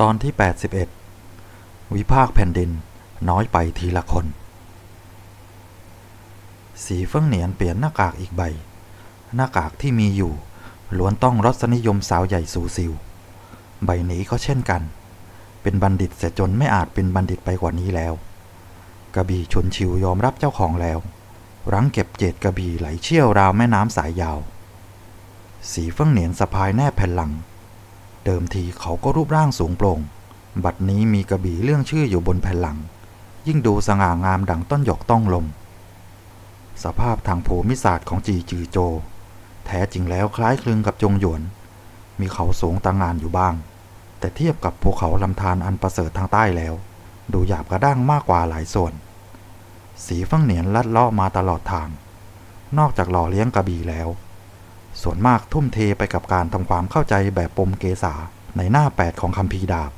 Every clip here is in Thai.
ตอนที่ 81 วิภาคแผ่นดินน้อยไปทีละคน สีเฟิ่งเหนียนเปลี่ยนหน้ากากอีกใบ หน้ากากที่มีอยู่ล้วนต้องรสนิยมสาวใหญ่สูซิว ใบนี้ก็เช่นกัน เป็นบัณฑิตเสียจนไม่อาจเป็นบัณฑิตไปกว่านี้แล้ว กระบี่ชนชิวยอมรับเจ้าของแล้ว รั้งเก็บเจดกระบี่ไหลเชี่ยวราวแม่น้ำสายยาว สีเฟิ่งเหนียนสะพายแนบแผ่นหลัง เดิมทีเขาก็รูปร่างสูงโปร่ง บัดนี้มีกระบี่เรื่องชื่ออยู่บนแผ่นหลัง ยิ่งดูสง่างามดังต้นหยกต้องลม สภาพทางภูมิศาสตร์ของจีจือโจ แท้จริงแล้วคล้ายคลึงกับจงหยวน มีเขาสูงต่างงานอยู่บ้าง แต่เทียบกับภูเขาลำธารอันประเสริฐทางใต้แล้ว ดูหยาบกระด้างมากกว่าหลายส่วน สีฟังเหนียนลัดเลาะมาตลอดทาง นอกจากหล่อเลี้ยงกระบี่แล้ว ส่วนมากทุ่มเทไปกับการทำความเข้าใจแบบปมเกษาในหน้าแปดของคำพีดาบ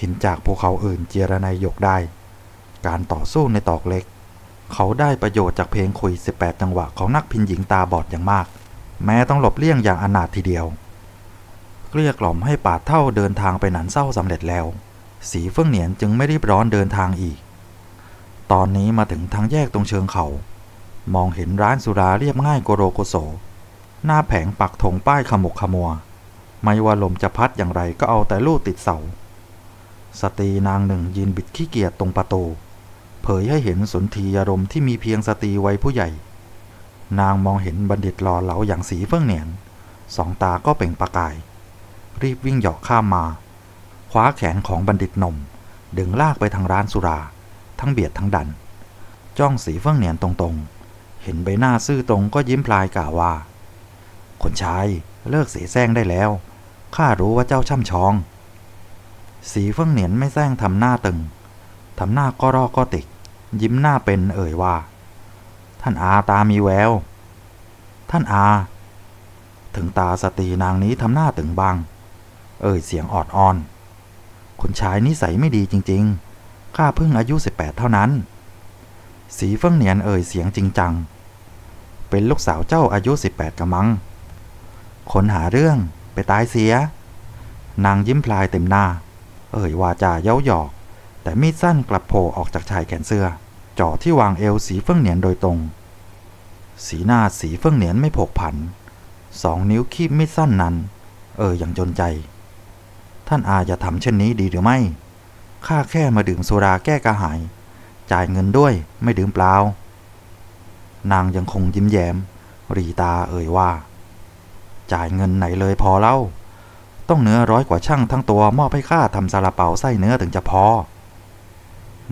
หินจากภูเขาอื่นเจรนายยกได้ การต่อสู้ในตอกเล็ก เขาได้ประโยชน์จากเพลงคุย 18 จังหวะของนักพินหญิงตาบอดอย่างมาก แม้ต้องหลบเลี่ยงอย่างอนาถทีเดียว เกลี้ยกล่อมให้ปาดเท่าเดินทางไปหนันเศร้าสำเร็จแล้ว สีเฟื่องเหนียนจึงไม่รีบร้อนเดินทางอีก ตอนนี้มาถึงทางแยกตรงเชิงเขา มองเห็นร้านสุราเรียบง่ายโกโรโกโส หน้าแผงปักธงป้ายขมุกขมัว ไม่ว่าลมจะพัดอย่างไรก็เอาแต่ลู่ติดเสา สตรีนางหนึ่งยืนบิดขี้เกียจตรงประตู เผยให้เห็นสุนทียารมณ์ที่มีเพียงสตรีวัยผู้ใหญ่ นางมองเห็นบัณฑิตหล่อเหลาอย่างสีเฟื่องเหนียน สองตาก็เปล่งประกาย รีบวิ่งเหยาะข้ามมา คว้าแขนของบัณฑิตหนมดึงลากไปทางร้านสุรา ทั้งเบียดทั้งดัน จ้องสีเฟื่องเหนียนตรงๆ เห็นใบหน้าซื่อตรงก็ยิ้มพลายกล่าวว่า คนชาย เลิกเสแสร้งได้แล้ว ข้ารู้ว่าเจ้าช่ำชอง สีเฟื่องเหนียนไม่แซงทำหน้าตึง ทำหน้าก็รอก็ติก ยิ้มหน้าเป็นเอ่ยว่า ท่านอาตามีแวว ท่านอา ถึงตาสตรีนางนี้ทำหน้าตึงบาง เอ่ยเสียงออดอ้อนคุณชายนิสัยไม่ดีจริงๆ ข้าเพิ่งอายุ 18 เท่านั้น สีเฟื่องเหนียนเอ่ยเสียงจริงจัง เป็นลูกสาวเจ้าอายุ 18กะมัง คนหาเรื่องไปตายเสีย นางยิ้มพลายเต็มหน้า เอ่ยวาจาเย้าหยอก แต่มีดสั้นกลับโผล่ออกจากชายแขนเสื้อจ่อที่วางเอวสีเฟื่องเหนียนโดยตรง สีหน้าสีเฟื่องเหนียนไม่ผกผัน สองนิ้วคีบมีดสั้นนั้น เอ่ยอย่างจนใจ ท่านอาจะทำเช่นนี้ดีหรือไม่ ข้าแค่มาดื่มโซดาแก้กระหาย จ่ายเงินด้วยไม่ดื่มเปล่า นางยังคงยิ้มแย้ม รีตาเอ่ยว่า จ่ายเงินไหนเลยพอเล่า ต้องเนื้อร้อยกว่าช่างทั้งตัวมอบให้ข้าทำซาลาเปาไส้เนื้อถึงจะพอ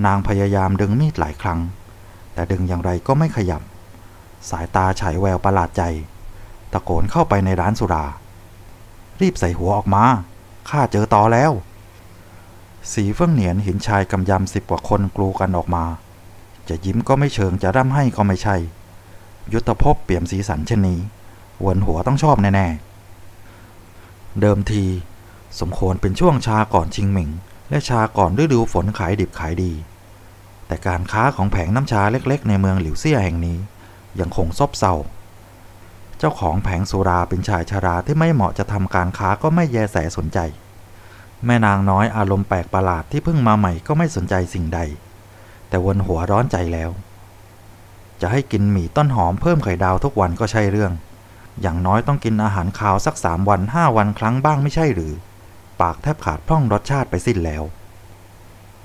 นางพยายามดึงมีดหลายครั้ง แต่ดึงอย่างไรก็ไม่ขยับ สายตาฉายแววประหลาดใจ ตะโกนเข้าไปในร้านสุรา รีบใส่หัวออกมาข้าเจอตอแล้ว สีเฟื่องเหนียนเห็นชายกำยำสิบกว่าคนกลูกันออกมา จะยิ้มก็ไม่เชิงจะร่ำให้ก็ไม่ใช่ ยุทธภพเปี่ยมสีสันเช่นนี้ วนหัวต้องชอบแน่ๆ เดิมที สมควรเป็นช่วงชาก่อนชิงหมิง และชาก่อนฤดูฝนขายดิบขายดี แต่การค้าของแผงน้ำชาเล็กๆ ในเมืองหลิวเซี่ยแห่งนี้ ยังคงซบเซา เจ้าของแผงสุราเป็นชายชาราที่ไม่เหมาะจะทำการค้าก็ไม่แยแสสนใจ แม่นางน้อยอารมณ์แปลกประหลาดที่เพิ่งมาใหม่ก็ไม่สนใจสิ่งใด แต่วนหัวร้อนใจแล้วจะให้กินหมี่ต้นหอมเพิ่มไข่ดาวทุกวันก็ใช่เรื่อง อย่างน้อยต้องกินอาหารคาวสักสามวันห้าวันครั้งบ้างไม่ใช่หรือ ปากแทบขาดพร่องรสชาติไปสิ้นแล้ว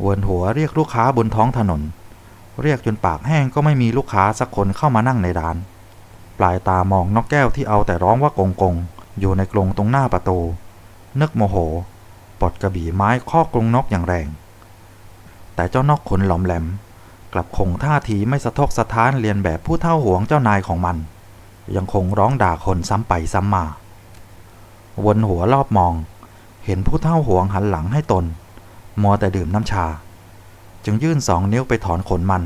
วนหัวเรียกลูกค้าบนท้องถนน เรียกจนปากแห้งก็ไม่มีลูกค้าสักคนเข้ามานั่งในร้าน ปลายตามองนกแก้วที่เอาแต่ร้องว่ากงกงอยู่ในกรงตรงหน้าประตู นึกโมโหปลดกระบี่ไม้ข้อกรงนกอย่างแรง แต่เจ้านกขนหลอมแหลม กลับคงท่าทีไม่สะทกสะท้านเรียนแบบผู้เท่าหวงเจ้านายของมัน ยังคงร้องด่าคนซ้ำไปซ้ำมา วนหัวรอบมอง เห็นผู้เท่าหวงหันหลังให้ตน มัวแต่ดื่มน้ำชา จึงยื่นสองนิ้วไปถอนขนมัน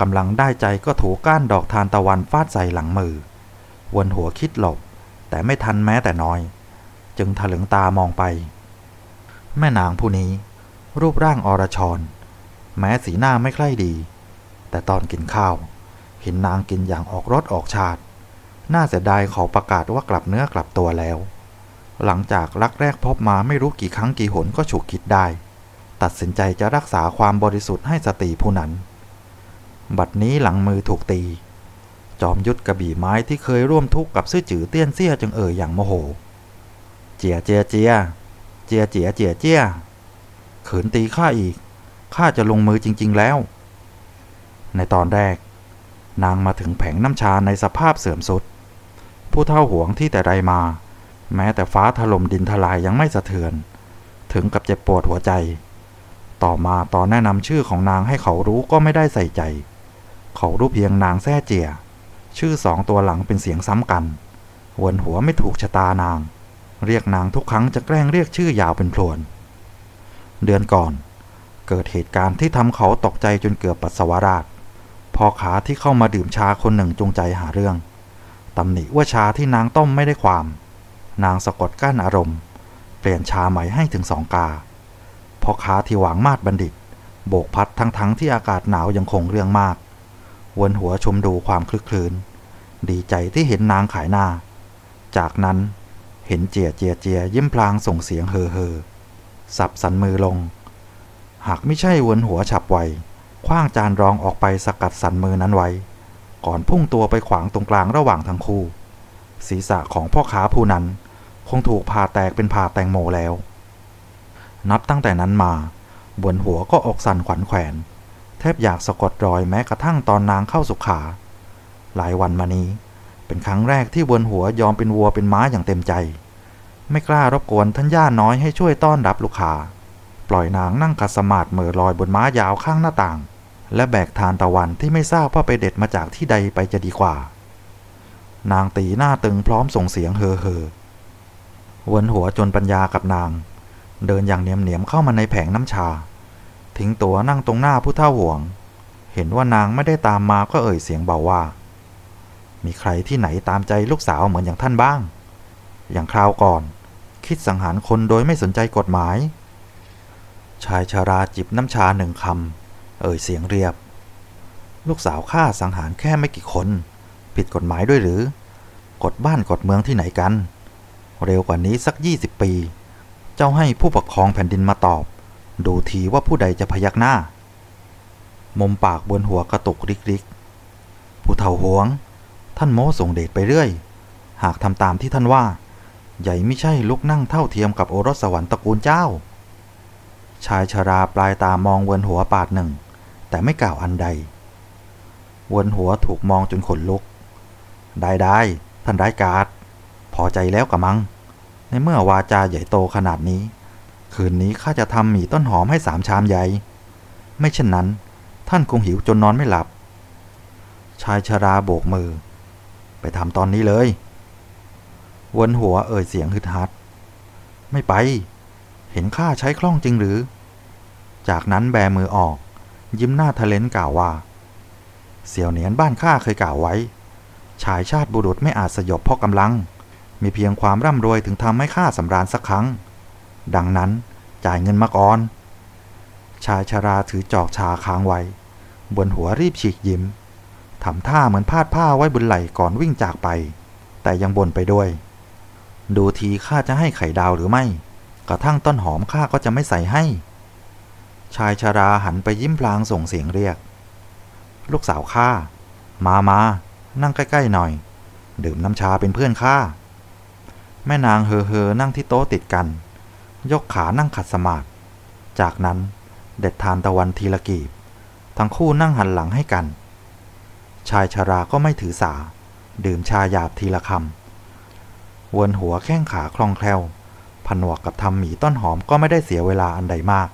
กำลังได้ใจก็ถูก้านดอกทานตะวันฟาดใส่หลังมือ วนหัวคิดหลบ แต่ไม่ทันแม้แต่น้อย จึงถลึงตามองไป แม่นางผู้นี้ รูปร่างอรชร แม้สีหน้าไม่ใคร่ดี แต่ตอนกินข้าว เห็นนางกินอย่างออกรสออกชาติ น่าเสียดายเขาประกาศว่ากลับเนื้อกลับตัวแล้ว หลังจากรักแรกพบมาไม่รู้กี่ครั้งกี่หนก็ฉุกคิดได้ ตัดสินใจจะรักษาความบริสุทธิ์ให้สตรีผู้นั้น บัดนี้หลังมือถูกตี จอมยุทธกระบี่ไม้ที่เคยร่วมทุกข์กับซื่อจือเตี้ยนเสี้ยจึงเอ่ยอย่างโมโห เจียเจียเจียเจียเจียเจียเจียขืนตีข้าอีกข้าจะลงมือจริง ๆแล้ว ในตอนแรก นางมาถึงแผงน้ำชาในสภาพเสื่อมสุด ผู้เท่าหวงที่แต่ใดมา แม้แต่ฟ้าถล่มดินทลายยังไม่สะเทือน ถึงกับเจ็บปวดหัวใจ ต่อมาตอนแนะนำชื่อของนางให้เขารู้ก็ไม่ได้ใส่ใจ เขารู้เพียงนางแซ่เจีย ชื่อสองตัวหลังเป็นเสียงซ้ำกันวนหัวไม่ถูกชะตานาง เรียกนางทุกครั้งจะแกล้งเรียกชื่อยาวเป็นพลวน เดือนก่อน เกิดเหตุการณ์ที่ทำเขาตกใจจนเกือบปัสสาวะราดพ่อขาที่เข้ามาดื่มชาคนหนึ่งจงใจหาเรื่อง ตำหนิว่าชาที่นางต้มไม่ได้ความ นางสะกดกั้นอารมณ์ เปลี่ยนชาใหม่ให้ถึงสองกาพ่อค้าที่หวังมาดบัณฑิต โบกพัดทั้งๆทที่อากาศหนาวยังคงเรื่องมาก วนหัวชมดูความคลึกคลืน ดีใจที่เห็นนางขายหน้า จากนั้นเห็นเจียเจียเจียยิ้มพลางส่งเสียงเฮอเฮอสับสันมือลง หากไม่ใช่วนหัวฉับไวคว้างจานรองออกไปสกัดสันมือนั้นไว้ ก่อนพุ่งตัวไปขวางตรงกลางระหว่างทั้งคู่ ศีรษะของพ่อค้าผู้นั้นคงถูกผ่าแตกเป็นผ่าแตงโมแล้ว นับตั้งแต่นั้นมา บนหัวก็อกสั่นขวัญแขวน แทบอยากสะกดรอยแม้กระทั่งตอนนางเข้าสุขา หลายวันมานี้ เป็นครั้งแรกที่บนหัวยอมเป็นวัวเป็นม้าอย่างเต็มใจ ไม่กล้ารบกวนท่านย่าน้อยให้ช่วยต้อนรับลูกค้า ปล่อยนางนั่งขัดสมาธิเหม่อลอยบนม้ายาวข้างหน้าต่าง และแบกทานตะวันที่ไม่ทราบว่าไปเด็ดมาจากที่ใดไปจะดีกว่า นางตีหน้าตึงพร้อมส่งเสียงเฮอเฮอวนหัวจนปัญญากับนาง เดินอย่างเนียมๆเข้ามาในแผงน้ำชา ทิ้งตัวนั่งตรงหน้าผู้เท่าห่วง เห็นว่านางไม่ได้ตามมาก็เอ่ยเสียงเบาว่า มีใครที่ไหนตามใจลูกสาวเหมือนอย่างท่านบ้าง อย่างคราวก่อน คิดสังหารคนโดยไม่สนใจกฎหมาย ชายชาราจิบน้ำชาหนึ่งคำ เอ่ยเสียงเรียบ ลูกสาวข้าสังหารแค่ไม่กี่คน ผิดกฎหมายด้วยหรือ กฎบ้านกฎเมืองที่ไหนกัน เร็วกว่านี้สักยี่สิบปี เจ้าให้ผู้ปกครองแผ่นดินมาตอบ ดูทีว่าผู้ใดจะพยักหน้า มุมปากบนหัวกระตุกริกริกผู้เฒ่าหวง ท่านโม้ส่งเดชไปเรื่อย หากทำตามที่ท่านว่า ใหญ่ไม่ใช่ลุกนั่งเท่าเทียมกับโอรสสวรรค์ตระกูลเจ้าชายชราปลายตามองเวนหัวปาดหนึ่ง แต่ไม่กล่าวอันใด วนหัวถูกมองจนขนลุก ได้ได้ท่านได้การ์ดพอใจแล้วกะมัง ในเมื่อวาจาใหญ่โตขนาดนี้ คืนนี้ข้าจะทำหมี่ต้นหอมให้สามชามใหญ่ ไม่เช่นนั้น ท่านคงหิวจนนอนไม่หลับ ชายชราโบกมือ ไปทำตอนนี้เลย วนหัวเอ่ยเสียงฮึดฮัด ไม่ไป เห็นข้าใช้คล่องจริงหรือ จากนั้นแบมือออก ยิ้มหน้าทะเลนกล่าวว่า เสี่ยวเหนียนบ้านข้าเคยกล่าวไว้ ชายชาติบุรุษไม่อาจสยบเพราะกำลัง มีเพียงความร่ำรวยถึงทำให้ข้าสำราญสักครั้ง ดังนั้นจ่ายเงินมาก่อน ชายชาราถือจอกชาค้างไว้ บนหัวรีบฉีกยิ้มทำท่าเหมือนพาดผ้าไว้บนไหล่ก่อนวิ่งจากไป แต่ยังบ่นไปด้วย ดูทีข้าจะให้ไข่ดาวหรือไม่ กระทั่งต้นหอมข้าก็จะไม่ใส่ให้ ชายชาราหันไปยิ้มพลางส่งเสียงเรียก ลูกสาวข้า มามา นั่งใกล้ๆหน่อย ดื่มน้ำชาเป็นเพื่อนข้า แม่นางเฮอเฮอนั่งที่โต๊ะติดกัน ยกขานั่งขัดสมาธิ จากนั้นเด็ดทานตะวันทีละกีบ ทั้งคู่นั่งหันหลังให้กัน ชายชาราก็ไม่ถือสา ดื่มชาหยาบทีละคำวนหัวแข้งขาคล่องแคล่ว ผนวกกับทำหมี่ต้นหอมก็ไม่ได้เสียเวลาอันใดมาก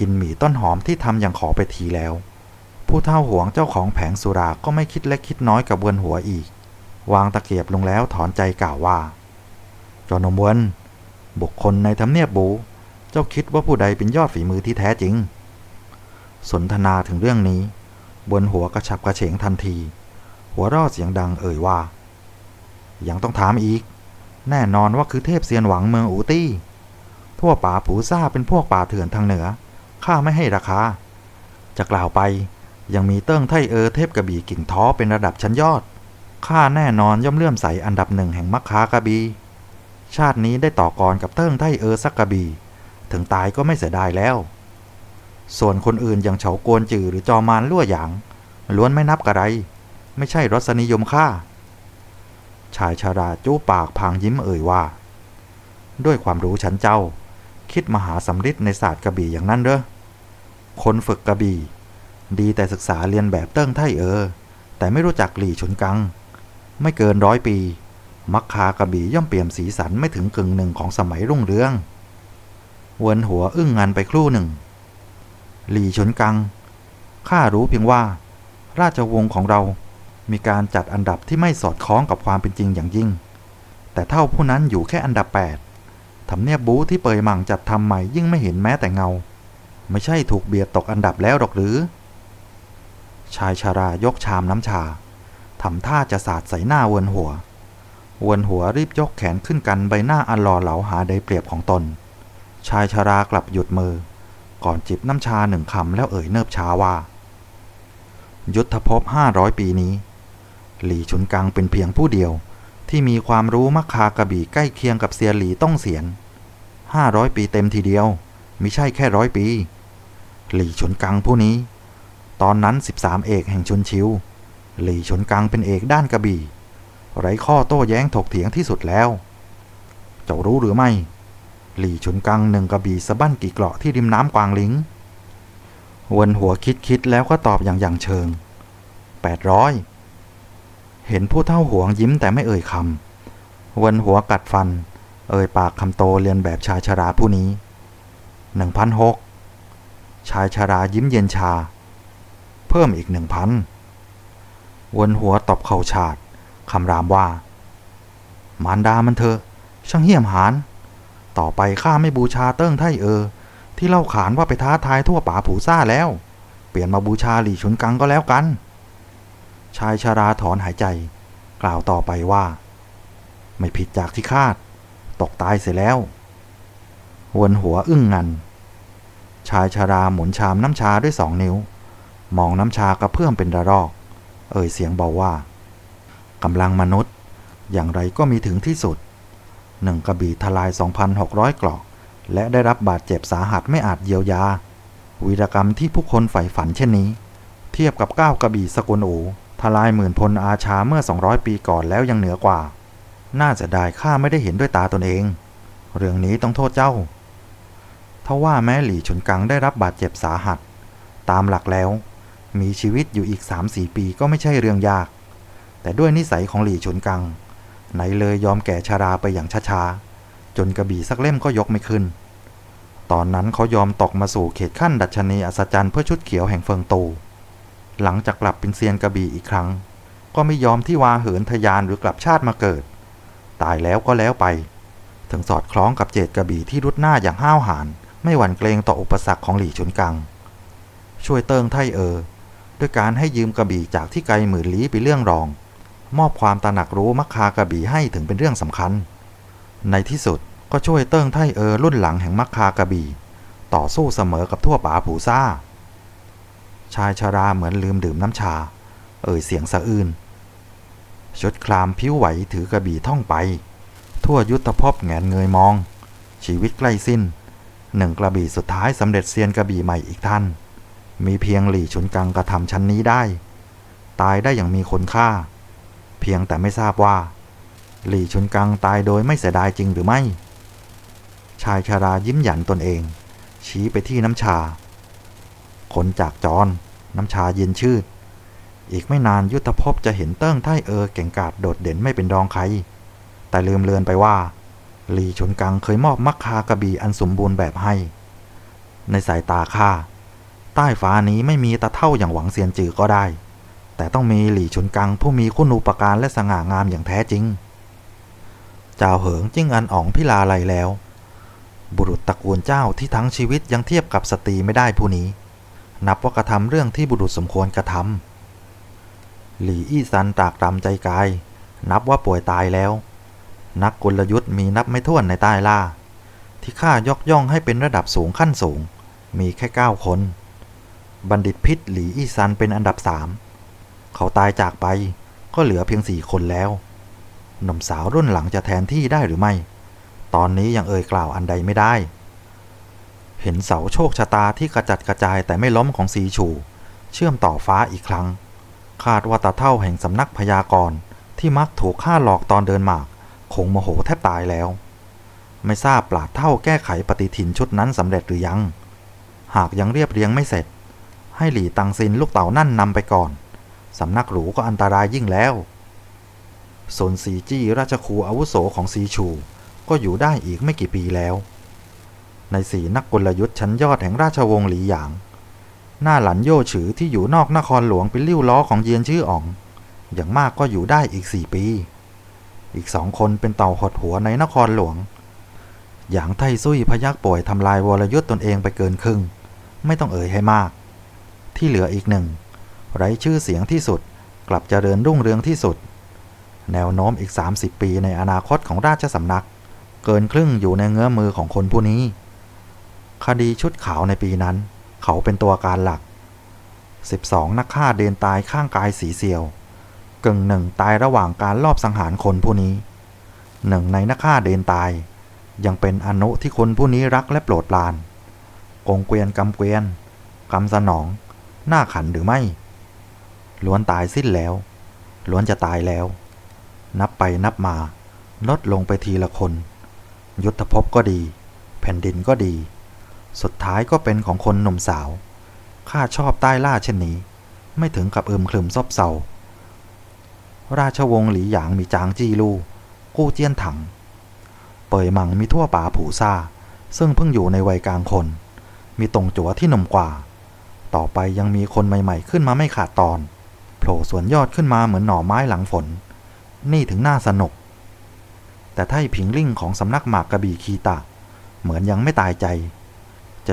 กินหมี่ต้นหอมที่ทำอย่างขอไปทีแล้ว ผู้เท่าหวงเจ้าของแผงสุราก็ไม่คิดเล็กคิดน้อยกับเวนหัวอีก วางตะเกียบลงแล้วถอนใจกล่าวว่าจอนมเวนบุคคลในทำเนียบบู เจ้าคิดว่าผู้ใดเป็นยอดฝีมือที่แท้จริง สนทนาถึงเรื่องนี้บนหัวกระฉับกระเฉงทันที หัวเรอเสียงดังเอ่ยว่า ยังต้องถามอีก แน่นอนว่าคือเทพเซียนหวังเมืองอูตี้ พวกป่าผูซ่าเป็นพวกป่าเถื่อนทางเหนือ ข้าไม่ให้ราคา จะกล่าวไปยังมีเติ้งไทเออเทพกระบี่กิ่งท้อเป็นระดับชั้นยอด ข้าแน่นอนย่อมเลื่อมใสอันดับหนึ่งแห่งมักคากระบีชชาตินี้ได้ต่อกรกับเติ้งไทเออสักกระบี่ถึงตายก็ไม่เสียดายแล้ว ส่วนคนอื่นอย่างเฉาโกวนจือหรือจอมานลั่วหยาง ล้วนไม่นับกระไร ไม่ใช่รสนิยมค่าชายชาราจู้ปากพางยิ้มเอ่ยว่า ด้วยความรู้ฉันเจ้า คิดมหาสำริดในศาสตร์กระบี่อย่างนั้นเด้อคนฝึกกระบี่ ดีแต่ศึกษาเรียนแบบเติ้งไทเออ แต่ไม่รู้จักหลี่ฉุนกัง ไม่เกินร้อยปี มักคากระบี่ย่อมเปี่ยมสีสันไม่ถึงกึ่งหนึ่งของสมัยรุ่งเรืองเวินหัวอึ้งงันไปครู่หนึ่ง หลี่ฉุนกัง ข้ารู้เพียงว่า ราชวงศ์ของเรา มีการจัดอันดับที่ไม่สอดคล้องกับความเป็นจริงอย่างยิ่ง แต่เท่าผู้นั้นอยู่แค่อันดับ 8 ทำเนียบบูที่เปยหมั่งจัดทำใหม่ยิ่งไม่เห็นแม้แต่เงา ไม่ใช่ถูกเบียดตกอันดับแล้วหรอกหรือ ชายชารายกชามน้ำชาทำท่าจะสาดใส่หน้าเวินหัว เวินหัวรีบยกแขนขึ้นกันใบหน้าอันหล่อเหลาหาได้เปรียบของตน ชายชารากลับหยุดมือ ก่อนจิบน้ำชาหนึ่งคำแล้วเอ่ยเนิบช้าว่า ยุทธภพห้าร้อยปีนี้ หลี่ฉุนกังเป็นเพียงผู้เดียว ที่มีความรู้มักคากระบี่ใกล้เคียงกับเซียหลีต้องเสียนห้าร้อยปีเต็มทีเดียวมิใช่แค่ร้อยปี หลี่ฉุนกังผู้นี้ ตอนนั้น13เอกแห่งชนชิว หลี่ฉุนกังเป็นเอกด้านกระบี่ ไร้ข้อโต้แย้งถกเถียงที่สุดแล้ว เจ้ารู้หรือไม่ หลี่ฉุนกังหนึ่งกระบี่สะบั้นกี่เกราะที่ริมน้ำกวางลิงวนหัวคิดคิดแล้วก็ตอบอย่างอย่างเชิง800 เห็นผู้เท่าหวงยิ้มแต่ไม่เอ่ยคำวนหัวกัดฟัน เอ่ยปากคำโตเรียนแบบชายชราผู้นี้1,006ชายชารายิ้มเย็นชา เพิ่มอีกหนึ่งพันวนหัวตบเข่าฉาดคำรามว่า มารดามันเถอะ ช่างเหี้ยมหานต่อไปข้าไม่บูชาเติ้งไทเออ ที่เล่าขานว่าไปท้าทายทั่วป่าผูซ่าแล้ว เปลี่ยนมาบูชาหลี่ฉุนกังก็แล้วกัน ชายชาราถอนหายใจ กล่าวต่อไปว่า ไม่ผิดจากที่คาด ตกตายเสียแล้ววนหัวอึ้งงัน ชายชาราหมุนชามน้ำชาด้วยสองนิ้ว มองน้ำชากระเพื่อมเป็นระรอก เอ่ยเสียงเบาว่ากำลังมนุษย์ อย่างไรก็มีถึงที่สุดหนึ่งกระบี่ทลาย 2,600 กลอก และได้รับบาดเจ็บสาหัสไม่อาจเยียวยา วีรกรรมที่ผู้คนใฝ่ฝันเช่นนี้ เทียบกับก้าวกระบี่สกุลอู ทลายหมื่นพลอาชาเมื่อ 200 ปีก่อนแล้วยังเหนือกว่า น่าจะได้ข้าไม่ได้เห็นด้วยตาตนเอง เรื่องนี้ต้องโทษเจ้าทว่าแม้หลี่ฉุนกังได้รับบาดเจ็บสาหัส ตามหลักแล้ว มีชีวิตอยู่อีก 3-4 ปีก็ไม่ใช่เรื่องยาก แต่ด้วยนิสัยของหลี่ฉุนกัง ไหนเลยยอมแก่ชาราไปอย่างช้าๆ จนกระบี่สักเล่มก็ยกไม่ขึ้น ตอนนั้นเขายอมตกมาสู่เขตขั้นดัชนีอัศจรรย์เพื่อชุดเขียวแห่งเฟิงตู หลังจากกลับเป็นเซียนกระบี่อีกครั้ง ก็ไม่ยอมที่วาเหินทยานหรือกลับชาติมาเกิด ตายแล้วก็แล้วไป ถึงสอดคล้องกับเจตกระบี่ที่รุดหน้าอย่างห้าวหาญไม่หวั่นเกรงต่ออุปสรรคของหลี่ฉุนกัง ช่วยเติงไทเออ ด้วยการให้ยืมกระบี่จากที่ไกลหมื่นลี้ไปเรื่องรอง มอบความตระหนักรู้มักคากระบี่ให้ถึงเป็นเรื่องสำคัญ ในที่สุดก็ช่วยเติงไทเออรุ่นหลังแห่งมักคากระบี่ ต่อสู้เสมอกับทั่วป่าผูซ่า ชายชาราเหมือนลืมดื่มน้ำชา เอ่ยเสียงสะอื้นชุดคลามผิวไหวถือกระบี่ท่องไป ทั่วยุทธภพแงนเงยมอง ชีวิตใกล้สิ้นหนึ่งกระบี่สุดท้ายสำเร็จเซียนกระบี่ใหม่อีกท่าน มีเพียงหลี่ฉุนกังกระทำชั้นนี้ได้ ตายได้อย่างมีคุณค่า เพียงแต่ไม่ทราบว่า หลี่ฉุนกังตายโดยไม่เสียดายจริงหรือไม่ ชายชารายิ้มหยันตนเอง ชี้ไปที่น้ำชา คนจากจร น้ำชาเย็นชืด อีกไม่นานยุทธภพจะเห็นเติ้งไทเออเก่งกาจโดดเด่นไม่เป็นรองใคร แต่ลืมเลือนไปว่าหลีชนกังเคยมอบมักคากระบี่อันสมบูรณ์แบบให้ ในสายตาข้าใต้ฟ้านี้ไม่มีตาเท่าอย่างหวังเซียนจือก็ได้ แต่ต้องมีหลี่ชนกังผู้มีคุณูปการและสง่างามอย่างแท้จริงเจ้าเหิงจิ้งอันอ๋องพิลาไลแล้ว บุรุษตระกูลเจ้าที่ทั้งชีวิตยังเทียบกับสตรีไม่ได้ผู้นี้ นับว่ากระทำเรื่องที่บุรุษสมควรกระทำหลี่อี้ซันตากตรำใจกาย นับว่าป่วยตายแล้ว นักกลยุทธ์มีนับไม่ถ้วนในใต้ล่า ที่ข้ายกย่องให้เป็นระดับสูงขั้นสูง มีแค่เก้าคน บัณฑิตพิษหลี่อี้ซันเป็นอันดับสามเขาตายจากไปก็เหลือเพียงสี่คนแล้วหนุ่มสาวรุ่นหลังจะแทนที่ได้หรือไม่ ตอนนี้ยังเอ่ยกล่าวอันใดไม่ได้ เห็นเสาโชคชะตาที่กระจัดกระจายแต่ไม่ล้มของสีชู เชื่อมต่อฟ้าอีกครั้ง คาดว่าตาเท่าแห่งสำนักพยากรณ์ที่มักถูกฆ่าหลอกตอนเดินหมาก คงโมโหแทบตายแล้ว ไม่ทราบปราดเท่าแก้ไขปฏิทินชุดนั้นสำเร็จหรือยัง หากยังเรียบเรียงไม่เสร็จ ให้หลี่ตังซินลูกเต่านั่นนำไปก่อนสำนักหรูก็อันตรายยิ่งแล้วส่วนสีจี้ราชครูอาวุโสของสีชู ก็อยู่ได้อีกไม่กี่ปีแล้ว ในสีนักกลยุทธ์ชั้นยอดแห่งราชวงศ์หลีหยาง หน้าหลันโย่ฉือที่อยู่นอกนครหลวงเป็นลิ้วล้อของเยียนชื่ออ๋อง อย่างมากก็อยู่ได้อีกสี่ปี อีกสองคนเป็นเต่าหดหัวในนครหลวงอย่างไทซุยพยักป่วยทำลายวรยุทธ์ตนเองไปเกินครึ่ง ไม่ต้องเอ่ยให้มาก ที่เหลืออีกหนึ่งไร้ชื่อเสียงที่สุดกลับเจริญรุ่งเรืองที่สุด แนวโน้มอีก 30 ปีในอนาคตของราชสำนัก เกินครึ่งอยู่ในเงื้อมือของคนผู้นี้ คดีชุดขาวในปีนั้น เขาเป็นตัวการหลัก 12 นักฆ่าเดนตายข้างกายสีเซียวกึ่งหนึ่งตายระหว่างการลอบสังหารคนผู้นี้ หนึ่งในนักฆ่าเดนตาย ยังเป็นอนุที่คนผู้นี้รักและโปรดปราน กงเกวียนกำเกวียนกำสนอง หน้าขันหรือไม่ ล้วนตายสิ้นแล้ว ล้วนจะตายแล้ว นับไปนับมา ลดลงไปทีละคน ยุทธภพก็ดี แผ่นดินก็ดี สุดท้ายก็เป็นของคนหนุ่มสาว ข้าชอบใต้ล่าเช่นนี้ ไม่ถึงกับอึมครึมซบเซา ราชวงศ์หลีหยางมีจางจีลู่กู้เจี้ยนถัง เปยหมังมีทั่วป่าผูซาซึ่งเพิ่งอยู่ในวัยกลางคน มีตรงจัวที่หนุ่มกว่า ต่อไปยังมีคนใหม่ ๆ ขึ้นมาไม่ขาดตอน โผล่ส่วนยอดขึ้นมาเหมือนหน่อไม้หลังฝน นี่ถึงน่าสนุก แต่ไท่ผิงลิ่งของสำนักหมากกระบี่คีตะ เหมือนยังไม่ตายใจ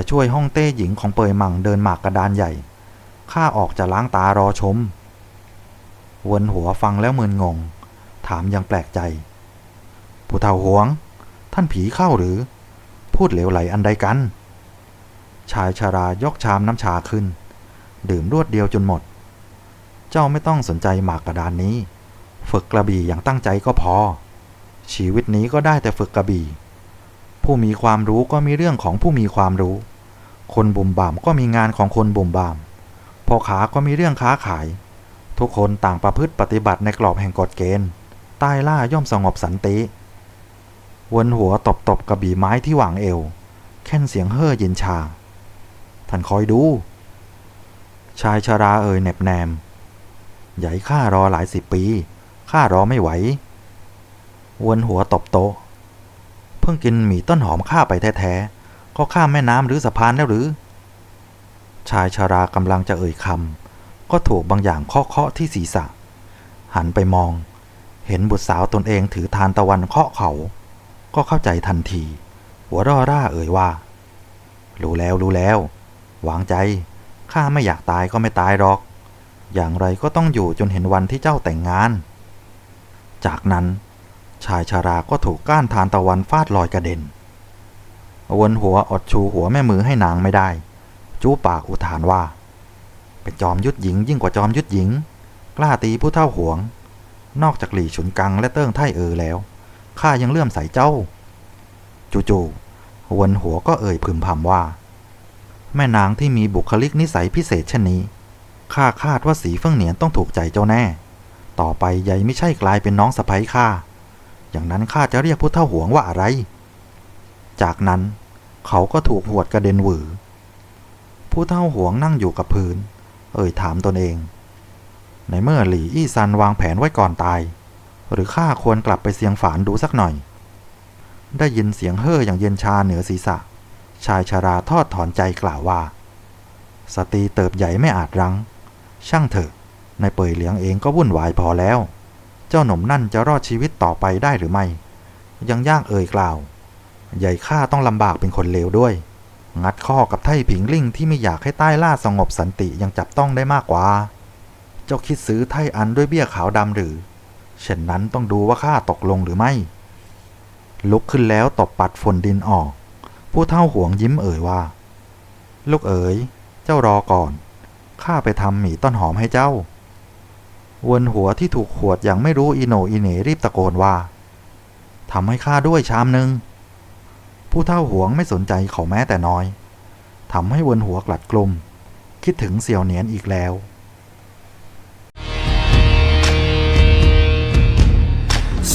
จะช่วยห้องเต้หญิงของเปยหมังเดินหมากกระดานใหญ่ ข้าออกจะล้างตารอชม วนหัวฟังแล้วมึนงง ถามยังแปลกใจ ผู้เฒ่าหวง ท่านผีเข้าหรือ พูดเหลวไหลอันใดกัน ชายชารายกชามน้ำชาขึ้น ดื่มรวดเดียวจนหมด เจ้าไม่ต้องสนใจหมากกระดานนี้ ฝึกกระบี่อย่างตั้งใจก็พอ ชีวิตนี้ก็ได้แต่ฝึกกระบี่ผู้มีความรู้ก็มีเรื่องของผู้มีความรู้ คนบุ่มบ่ามก็มีงานของคนบุ่มบ่ามพ่อขาก็มีเรื่องค้าขาย ทุกคนต่างประพฤติปฏิบัติในกรอบแห่งกฎเกณฑ์ใต้ล่าย่อมสงบสันติวนหัวตบตบกระบี่ไม้ที่หว่างเอว แค่นเสียงเฮ่อเย็นชา ท่านคอยดู ชายชาราเอ่ยเหน็บแนม ใหญ่ข้ารอหลายสิบปี ข้ารอไม่ไหว วนหัวตบโต เพิ่งกินหมี่ต้นหอมข้าไปแท้ๆ ก็ข้ามแม่น้ำหรือสะพานแล้วหรือ ชายชารากำลังจะเอ่ยคำก็ถูกบางอย่างเคาะเคาะที่ศีรษะ หันไปมอง เห็นบุตรสาวตนเองถือทานตะวันเคาะเขา ก็เข้าใจทันที หัวร่อร่าเอ่ยว่า รู้แล้วรู้แล้ววางใจข้าไม่อยากตายก็ไม่ตายหรอก อย่างไรก็ต้องอยู่จนเห็นวันที่เจ้าแต่งงาน จากนั้น ชายชาราก็ถูกก้านทานตะวันฟาดลอยกระเด็น วนหัวอดชูหัวแม่มือให้นางไม่ได้ จู้ปากอุทานว่า เป็นจอมยุทธหญิงยิ่งกว่าจอมยุทธหญิง กล้าตีผู้เท่าหวง นอกจากหลี่ฉุนกังและเติ้งไท่เออแล้วข้ายังเลื่อมใสเจ้า จู่ๆวนหัวก็เอ่ยพึมพำว่า แม่นางที่มีบุคลิกนิสัยพิเศษเช่นนี้ข้าคาดว่าสีเฟิ่งเหนียนต้องถูกใจเจ้าแน่ ต่อไปใหญ่ไม่ใช่กลายเป็นน้องสะใภ้ข้า อย่างนั้นข้าจะเรียกผู้เท่าหวงว่าอะไร จากนั้นเขาก็ถูกหวดกระเด็นหวือ ผู้เท่าหวงนั่งอยู่กับพื้น เอ่ยถามตนเอง ในเมื่อหลี่อี้ซันวางแผนไว้ก่อนตาย หรือข้าควรกลับไปเสียงฝานดูสักหน่อย ได้ยินเสียงเฮ่ออย่างเย็นชาเหนือศีรษะ ชายชาราทอดถอนใจกล่าวว่า สตรีเติบใหญ่ไม่อาจรั้ง ช่างเถอะในเปยเหลียงเองก็วุ่นวายพอแล้ว เจ้าหนุ่มนั่นจะรอดชีวิตต่อไปได้หรือไม่ ยังยากเอ่ยกล่าว ใหญ่ข้าต้องลำบากเป็นคนเลวด้วย งัดข้อกับไท่ผิงลิ่งที่ไม่อยากให้ใต้ล่าสงบสันติยังจับต้องได้มากกว่า เจ้าคิดซื้อไท่อันด้วยเบี้ยขาวดำหรือ เช่นนั้นต้องดูว่าข้าตกลงหรือไม่ ลุกขึ้นแล้วตบปัดฝนดินออก ผู้เท่าห่วงยิ้มเอ่ยว่า ลูกเอ๋ย เจ้ารอก่อน ข้าไปทำหมี่ต้นหอมให้เจ้าวนหัวที่ถูกขวดอย่างไม่รู้อีโนอีเหนรีบตะโกนว่าทำให้ข้าด้วยชามหนึ่ง ผู้เท่าหวงไม่สนใจเขาแม้แต่น้อยทำให้วนหัวกลัดกลม คิดถึงเสี่ยวเหนียนอีกแล้ว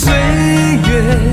岁月。